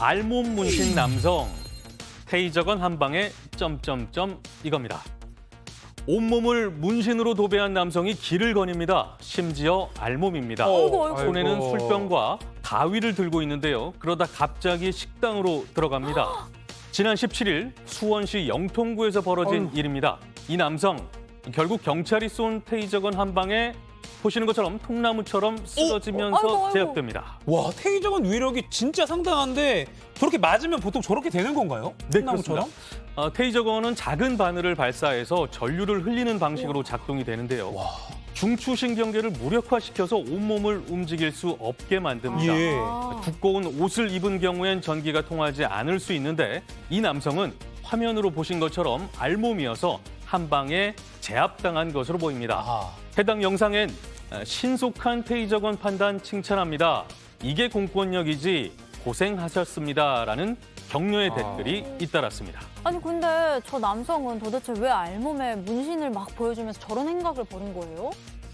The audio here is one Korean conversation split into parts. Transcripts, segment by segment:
알몸 문신 남성 테이저건 한 방에 점점점 이겁니다. 온몸을 문신으로 도배한 남성이 길을 거닙니다. 심지어 알몸입니다. 어이구, 어이구. 손에는 아이고. 술병과 가위를 들고 있는데요. 그러다 갑자기 식당으로 들어갑니다. 지난 17일 수원시 영통구에서 벌어진. 일입니다. 이 남성 결국 경찰이 쏜 테이저건 한 방에 보시는 것처럼 통나무처럼 쓰러지면서 아이고, 아이고. 제압됩니다. 와 테이저건 위력이 진짜 상당한데 저렇게 맞으면 보통 저렇게 되는 건가요? 네, 콩나무처럼? 어, 테이저건은 작은 바늘을 발사해서 전류를 흘리는 방식으로 작동이 되는데요. 중추신경계를 무력화시켜서 온몸을 움직일 수 없게 만듭니다. 예. 아. 두꺼운 옷을 입은 경우엔 전기가 통하지 않을 수 있는데 이 남성은 화면으로 보신 것처럼 알몸이어서 한 방에 제압당한 것으로 보입니다. 아. 해당 영상엔 어, 신속한 테이저건 판단 칭찬합니다. 이게 공권력이지 고생하셨습니다라는 격려의 아. 댓글이 잇따랐습니다. 아니 근데 저 남성은 도대체 왜 알몸에 문신을 막 보여주면서 저런 행각을 벌인 거예요?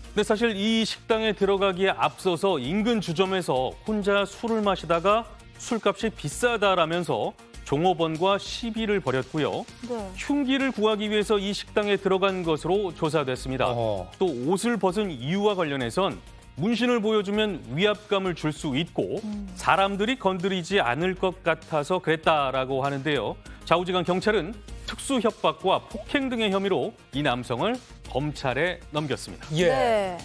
근데 사실 이 식당에 들어가기에 앞서서 인근 주점에서 혼자 술을 마시다가 술값이 비싸다라면서 종업원과 시비를 벌였고요. 네. 흉기를 구하기 위해서 이 식당에 들어간 것으로 조사됐습니다. 어허. 또 옷을 벗은 이유와 관련해선 문신을 보여주면 위압감을 줄 수 있고 사람들이 건드리지 않을 것 같아서 그랬다라고 하는데요. 좌우지간 경찰은 특수 협박과 폭행 등의 혐의로 이 남성을 검찰에 넘겼습니다. 예. 네.